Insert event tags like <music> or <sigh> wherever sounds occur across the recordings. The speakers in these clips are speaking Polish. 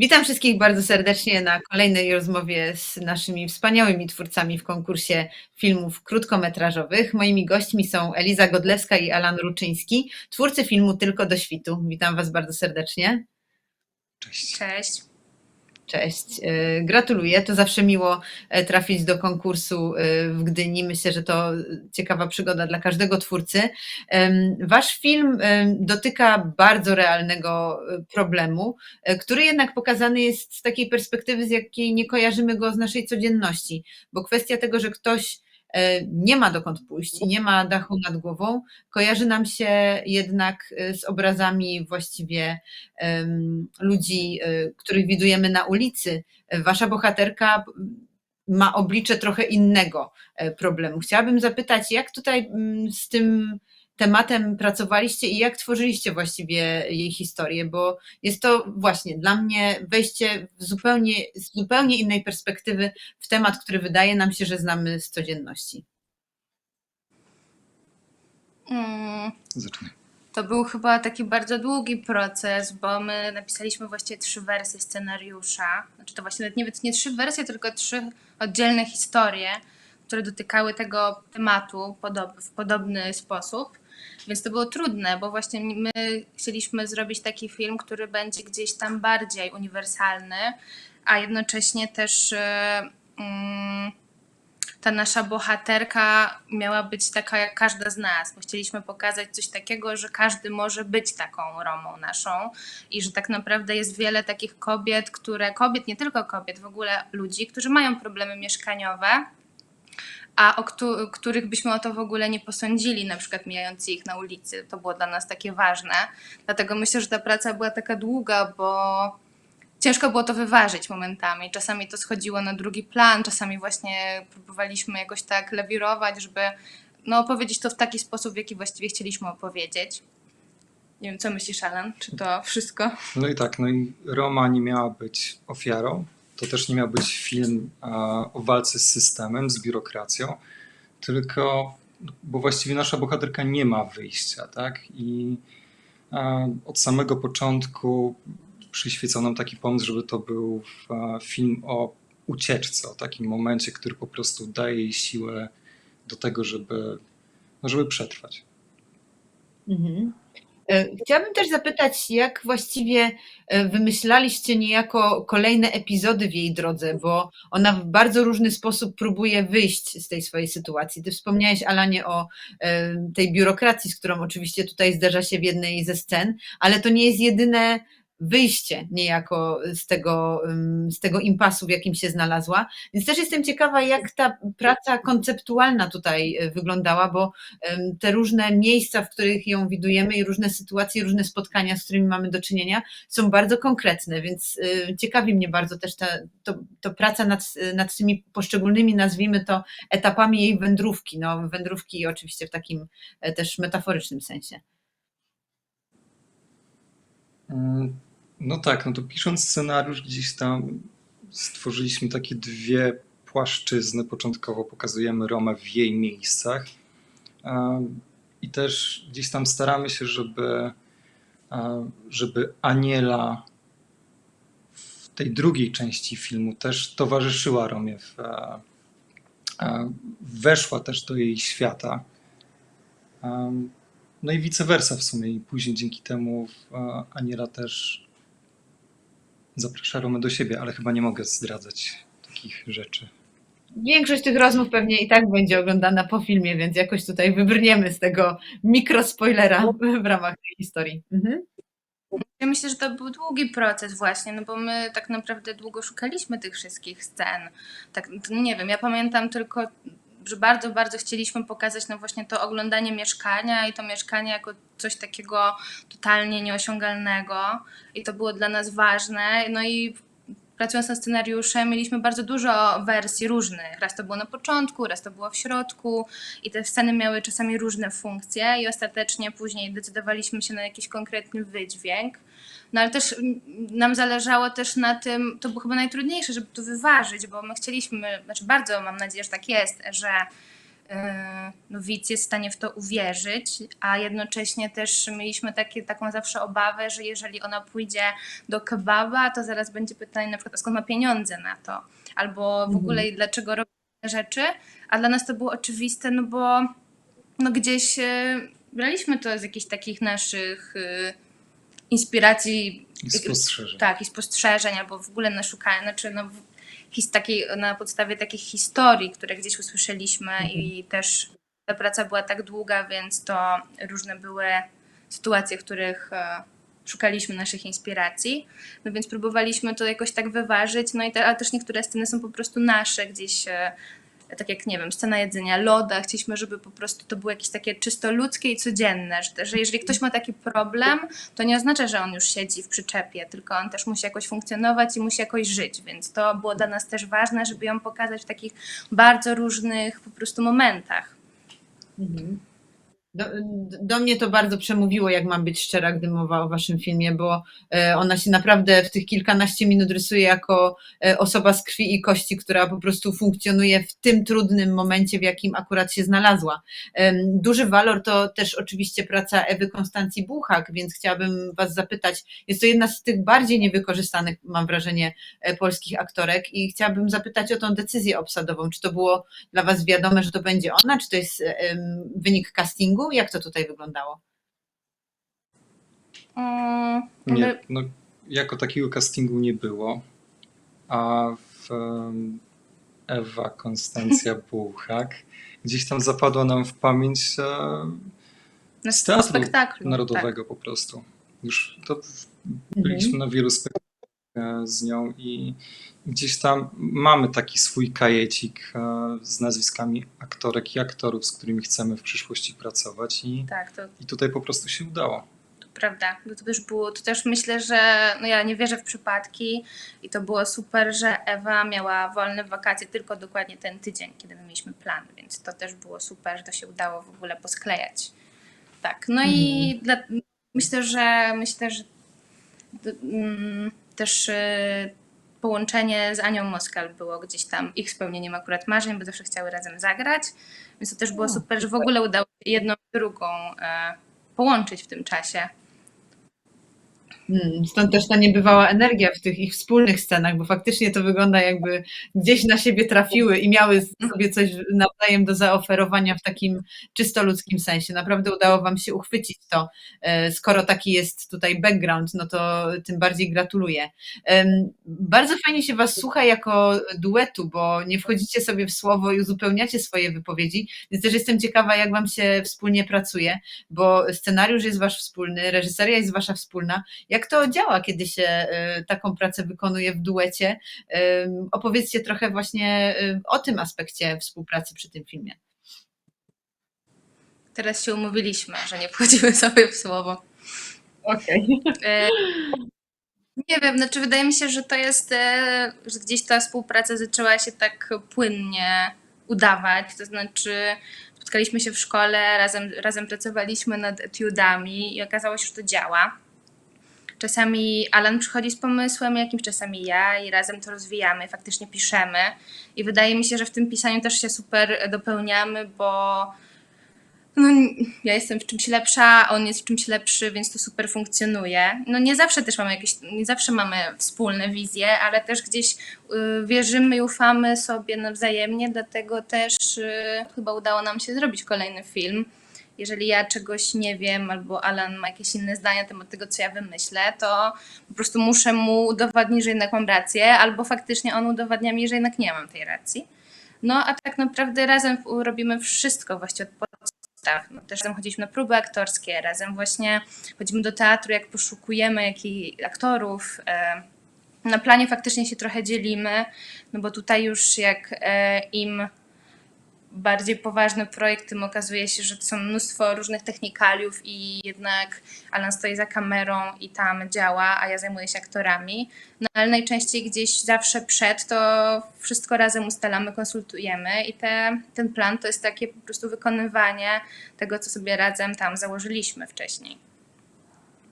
Witam wszystkich bardzo serdecznie na kolejnej rozmowie z naszymi wspaniałymi twórcami w konkursie filmów krótkometrażowych. Moimi gośćmi są Eliza Godlewska i Alan Ruczyński, twórcy filmu Tylko do świtu. Witam Was bardzo serdecznie. Cześć. Cześć. Cześć. Y, Gratuluję. To zawsze miło e, trafić do konkursu y, w Gdyni. Myślę, że to ciekawa przygoda dla każdego twórcy. Wasz film dotyka bardzo realnego problemu, e, który jednak pokazany jest z takiej perspektywy, z jakiej nie kojarzymy go z naszej codzienności, bo kwestia tego, że ktoś e, nie ma dokąd pójść i nie ma dachu nad głową, kojarzy nam się jednak e, z obrazami właściwie ludzi, e, których widujemy na ulicy. E, Wasza bohaterka ma oblicze trochę innego e, problemu. Chciałabym zapytać, jak tutaj z tym tematem pracowaliście i jak tworzyliście właściwie jej historię, bo jest to właśnie dla mnie wejście w zupełnie, z zupełnie innej perspektywy w temat, który wydaje nam się, że znamy z codzienności. Mm, Zaczynaj. To był chyba taki bardzo długi proces, bo my napisaliśmy właściwie trzy wersje scenariusza. Znaczy to właśnie nawet nie, nie trzy wersje, tylko trzy oddzielne historie, które dotykały tego tematu w podobny sposób. Więc to było trudne, bo właśnie my chcieliśmy zrobić taki film, który będzie gdzieś tam bardziej uniwersalny, a jednocześnie też e, mm, ta nasza bohaterka miała być taka jak każda z nas, bo chcieliśmy pokazać coś takiego, że każdy może być taką Romą naszą i że tak naprawdę jest wiele takich kobiet, które, kobiet, nie tylko kobiet, w ogóle ludzi, którzy mają problemy mieszkaniowe, a o któ- których byśmy o to w ogóle nie posądzili, na przykład mijając ich na ulicy. To było dla nas takie ważne. Dlatego myślę, że ta praca była taka długa, bo ciężko było to wyważyć momentami. Czasami to schodziło na drugi plan, czasami właśnie próbowaliśmy jakoś tak lawirować, żeby no, opowiedzieć to w taki sposób, w jaki właściwie chcieliśmy opowiedzieć. Nie wiem, co myślisz, Alan? Czy to wszystko? No i tak, no i Roma nie miała być ofiarą. To też nie miał być film e, o walce z systemem, z biurokracją, tylko, bo właściwie nasza bohaterka nie ma wyjścia, tak? I e, od samego początku przyświecał nam taki pomysł, żeby to był e, film o ucieczce, o takim momencie, który po prostu daje jej siłę do tego, żeby, no, żeby przetrwać. Mhm. E, Chciałabym też zapytać, jak właściwie e, wymyślaliście niejako kolejne epizody w jej drodze, bo ona w bardzo różny sposób próbuje wyjść z tej swojej sytuacji. Ty wspomniałeś, Alanie, o e, tej biurokracji, z którą oczywiście tutaj zderza się w jednej ze scen, ale to nie jest jedyne wyjście niejako z tego, z tego impasu, w jakim się znalazła. Więc też jestem ciekawa, jak ta praca konceptualna tutaj e, wyglądała, bo te różne miejsca, w których ją widujemy i różne sytuacje, różne spotkania, z którymi mamy do czynienia, są bardzo konkretne, więc y, ciekawi mnie bardzo też ta, to, to praca nad, nad tymi poszczególnymi, nazwijmy to, etapami jej wędrówki. No, wędrówki oczywiście w takim e, też metaforycznym sensie. Mm, No tak, no to pisząc scenariusz gdzieś tam stworzyliśmy takie dwie płaszczyzny. Początkowo pokazujemy Romę w jej miejscach i też gdzieś tam staramy się, żeby, żeby Aniela w tej drugiej części filmu też towarzyszyła Romie, w, weszła też do jej świata. No i vice versa w sumie. I później dzięki temu Aniela też zaprasza Romę do siebie, ale chyba nie mogę zdradzać takich rzeczy. Większość tych rozmów pewnie i tak będzie oglądana po filmie, więc jakoś tutaj wybrniemy z tego mikrospoilera w ramach tej historii. Mhm. Ja myślę, że to był długi proces właśnie, no bo my tak naprawdę długo szukaliśmy tych wszystkich scen. Tak, nie wiem, ja pamiętam tylko, że bardzo, bardzo chcieliśmy pokazać no właśnie to oglądanie mieszkania i to mieszkanie jako coś takiego totalnie nieosiągalnego i to było dla nas ważne. No i pracując nad scenariuszem mieliśmy bardzo dużo wersji różnych. Raz to było na początku, raz to było w środku i te sceny miały czasami różne funkcje i ostatecznie później decydowaliśmy się na jakiś konkretny wydźwięk. No ale też nam zależało też na tym, to było chyba najtrudniejsze, żeby to wyważyć, bo my chcieliśmy, znaczy bardzo mam nadzieję, że tak jest, że e, no, widz jest w stanie w to uwierzyć, a jednocześnie też mieliśmy takie, taką zawsze obawę, że jeżeli ona pójdzie do kebaba, to zaraz będzie pytanie na przykład, skąd ma pieniądze na to, albo w Mhm. ogóle dlaczego robi te rzeczy, a dla nas to było oczywiste, no bo no gdzieś e, braliśmy to z jakichś takich naszych e, inspiracji I spostrzeżeń. tak, i spostrzeżeń, albo w ogóle na szukanie, znaczy no, his, takiej, na podstawie takich historii, które gdzieś usłyszeliśmy i też ta praca była tak długa, więc to różne były sytuacje, w których e, szukaliśmy naszych inspiracji, no więc próbowaliśmy to jakoś tak wyważyć, no i te, ale też niektóre sceny są po prostu nasze, gdzieś e, tak jak, nie wiem, scena jedzenia loda, chcieliśmy, żeby po prostu to było jakieś takie czysto ludzkie i codzienne, że, że jeżeli ktoś ma taki problem, to nie oznacza, że on już siedzi w przyczepie, tylko on też musi jakoś funkcjonować i musi jakoś żyć, więc to było dla nas też ważne, żeby ją pokazać w takich bardzo różnych po prostu momentach. Mhm. Do, do mnie to bardzo przemówiło, jak mam być szczera, gdy mowa o waszym filmie, bo e, ona się naprawdę w tych kilkanaście minut rysuje jako e, osoba z krwi i kości, która po prostu funkcjonuje w tym trudnym momencie, w jakim akurat się znalazła. Duży walor to też oczywiście praca Ewy Konstancji Buchak, więc chciałabym was zapytać, jest to jedna z tych bardziej niewykorzystanych, mam wrażenie, e, polskich aktorek i chciałabym zapytać o tą decyzję obsadową. Czy to było dla Was wiadome, że to będzie ona? Czy to jest wynik castingu? Jak to tutaj wyglądało? Mm, Nie, no, jako takiego castingu nie było, a w Ewa Konstancja <laughs> Buchak gdzieś tam zapadła nam w pamięć z teatru spektaklu. narodowego po prostu. Już to byliśmy na wielu spektaklach z nią i gdzieś tam mamy taki swój kajecik e, z nazwiskami aktorek i aktorów, z którymi chcemy w przyszłości pracować i, Tak, to i tutaj po prostu się udało. To prawda. No to też było, to też myślę, że no ja nie wierzę w przypadki i to było super, że Ewa miała wolne wakacje tylko dokładnie ten tydzień, kiedy my mieliśmy plan, więc to też było super, że to się udało w ogóle posklejać. Tak, no i dla, myślę, że myślę, że d- mm, też y, połączenie z Anią Moskal było gdzieś tam ich spełnieniem akurat marzeń, bo zawsze chciały razem zagrać, więc to też było super, że w ogóle udało się jedną i drugą e, połączyć w tym czasie. Hmm, Stąd też ta niebywała energia w tych ich wspólnych scenach, bo faktycznie to wygląda jakby gdzieś na siebie trafiły i miały sobie coś nawzajem do zaoferowania w takim czysto ludzkim sensie. Naprawdę udało Wam się uchwycić to. E, Skoro taki jest tutaj background, no to tym bardziej gratuluję. Bardzo fajnie się Was słucha jako duetu, bo nie wchodzicie sobie w słowo i uzupełniacie swoje wypowiedzi, więc też jestem ciekawa, jak Wam się wspólnie pracuje, bo scenariusz jest Wasz wspólny, reżyseria jest Wasza wspólna. Jak to działa, kiedy się e, taką pracę wykonuje w duecie? Em, Opowiedzcie trochę właśnie e, o tym aspekcie współpracy przy tym filmie. Teraz się umówiliśmy, że nie wchodzimy <laughs> sobie w słowo. Okej. E, Nie wiem, znaczy wydaje mi się, że to jest, e, że gdzieś ta współpraca zaczęła się tak płynnie udawać. To znaczy, spotkaliśmy się w szkole, razem, razem pracowaliśmy nad etiudami i okazało się, że to działa. Czasami Alan przychodzi z pomysłem jakimś, czasami ja i razem to rozwijamy, faktycznie piszemy. I wydaje mi się, że w tym pisaniu też się super dopełniamy, bo no, ja jestem w czymś lepsza, on jest w czymś lepszy, więc to super funkcjonuje. No nie zawsze też mamy jakieś, nie zawsze mamy wspólne wizje, ale też gdzieś y, wierzymy i ufamy sobie nawzajemnie, dlatego też y, chyba udało nam się zrobić kolejny film. Jeżeli ja czegoś nie wiem, albo Alan ma jakieś inne zdania na temat tego, co ja wymyślę, to po prostu muszę mu udowodnić, że jednak mam rację, albo faktycznie on udowadnia mi, że jednak nie mam tej racji. No a tak naprawdę razem robimy wszystko właściwie od podstaw. No, też razem chodziliśmy na próby aktorskie, razem właśnie chodzimy do teatru, jak poszukujemy jakich aktorów. E, Na planie faktycznie się trochę dzielimy, no bo tutaj już jak e, im bardziej poważny projekt, tym okazuje się, że to są mnóstwo różnych technikaliów i jednak Alan stoi za kamerą i tam działa, a ja zajmuję się aktorami. No ale najczęściej gdzieś zawsze przed to wszystko razem ustalamy, konsultujemy i te, ten plan to jest takie po prostu wykonywanie tego, co sobie razem tam założyliśmy wcześniej.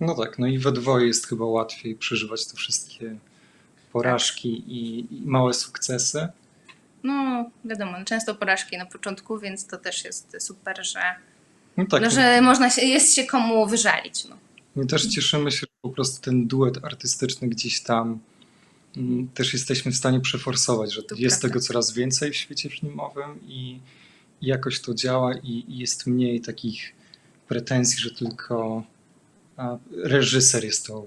No tak, no i we dwoje jest chyba łatwiej przeżywać te wszystkie porażki i, i małe sukcesy. No wiadomo, często porażki na początku, więc to też jest super, że, No tak, no, że można się, jest się komu wyżalić. No. my też cieszymy się, że po prostu ten duet artystyczny gdzieś tam mm, też jesteśmy w stanie przeforsować, że To jest prawda. tego coraz więcej w świecie filmowym i, i jakoś to działa i, i jest mniej takich pretensji, że tylko a, reżyser jest tą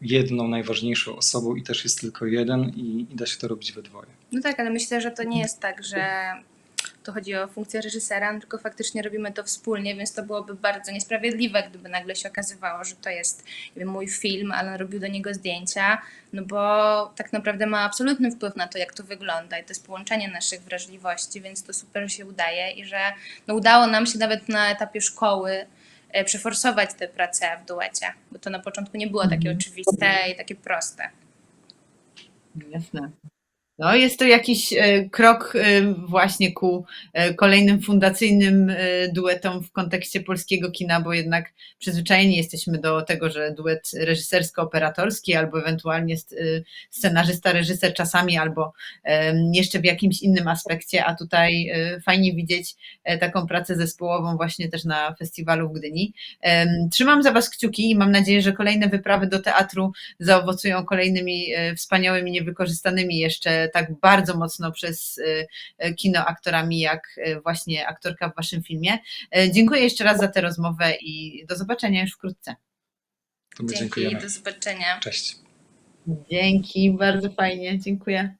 jedną najważniejszą osobą i też jest tylko jeden i, i da się to robić we dwoje. no tak, ale myślę, że to nie jest tak, że to chodzi o funkcję reżysera, tylko faktycznie robimy to wspólnie, więc to byłoby bardzo niesprawiedliwe, gdyby nagle się okazywało, że to jest wiem, mój film, ale on robił do niego zdjęcia, no bo tak naprawdę ma absolutny wpływ na to, jak to wygląda i to jest połączenie naszych wrażliwości, więc to super się udaje i że no, udało nam się nawet na etapie szkoły przeforsować tę pracę w duecie, bo to na początku nie było takie Mhm. oczywiste i takie proste. Jasne. No, jest to jakiś e, krok e, właśnie ku e, kolejnym fundacyjnym duetom w kontekście polskiego kina, bo jednak przyzwyczajeni jesteśmy do tego, że duet reżysersko-operatorski albo ewentualnie scenarzysta-reżyser czasami albo jeszcze w jakimś innym aspekcie, a tutaj fajnie widzieć taką pracę zespołową właśnie też na festiwalu w Gdyni. Trzymam za Was kciuki i mam nadzieję, że kolejne wyprawy do teatru zaowocują kolejnymi wspaniałymi, niewykorzystanymi jeszcze tak bardzo mocno przez e, kino aktorami, jak e, właśnie aktorka w Waszym filmie. E, Dziękuję jeszcze raz za tę rozmowę i do zobaczenia już wkrótce. Dzięki, dziękujemy. do zobaczenia. Cześć. Dzięki, bardzo fajnie, dziękuję.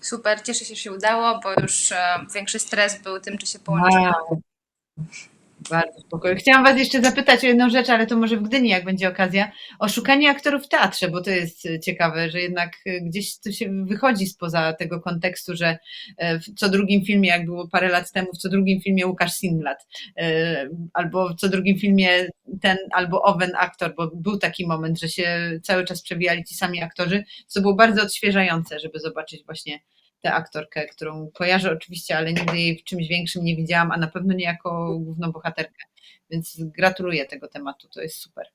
Super, cieszę się, że się udało, bo już większy stres był tym, czy się połączyło. Wow. Bardzo spokojnie. Chciałam Was jeszcze zapytać o jedną rzecz, ale to może w Gdyni, jak będzie okazja, o szukanie aktorów w teatrze, bo to jest e, ciekawe, że jednak e, gdzieś to się wychodzi spoza tego kontekstu, że e, w co drugim filmie, jak było parę lat temu, w co drugim filmie Łukasz Sinblat, albo w co drugim filmie ten albo owen aktor, bo był taki moment, że się cały czas przewijali ci sami aktorzy, co było bardzo odświeżające, żeby zobaczyć właśnie tę aktorkę, którą kojarzę oczywiście, ale nigdy jej w czymś większym nie widziałam, a na pewno nie jako główną bohaterkę. Więc gratuluję tego tematu, to jest super.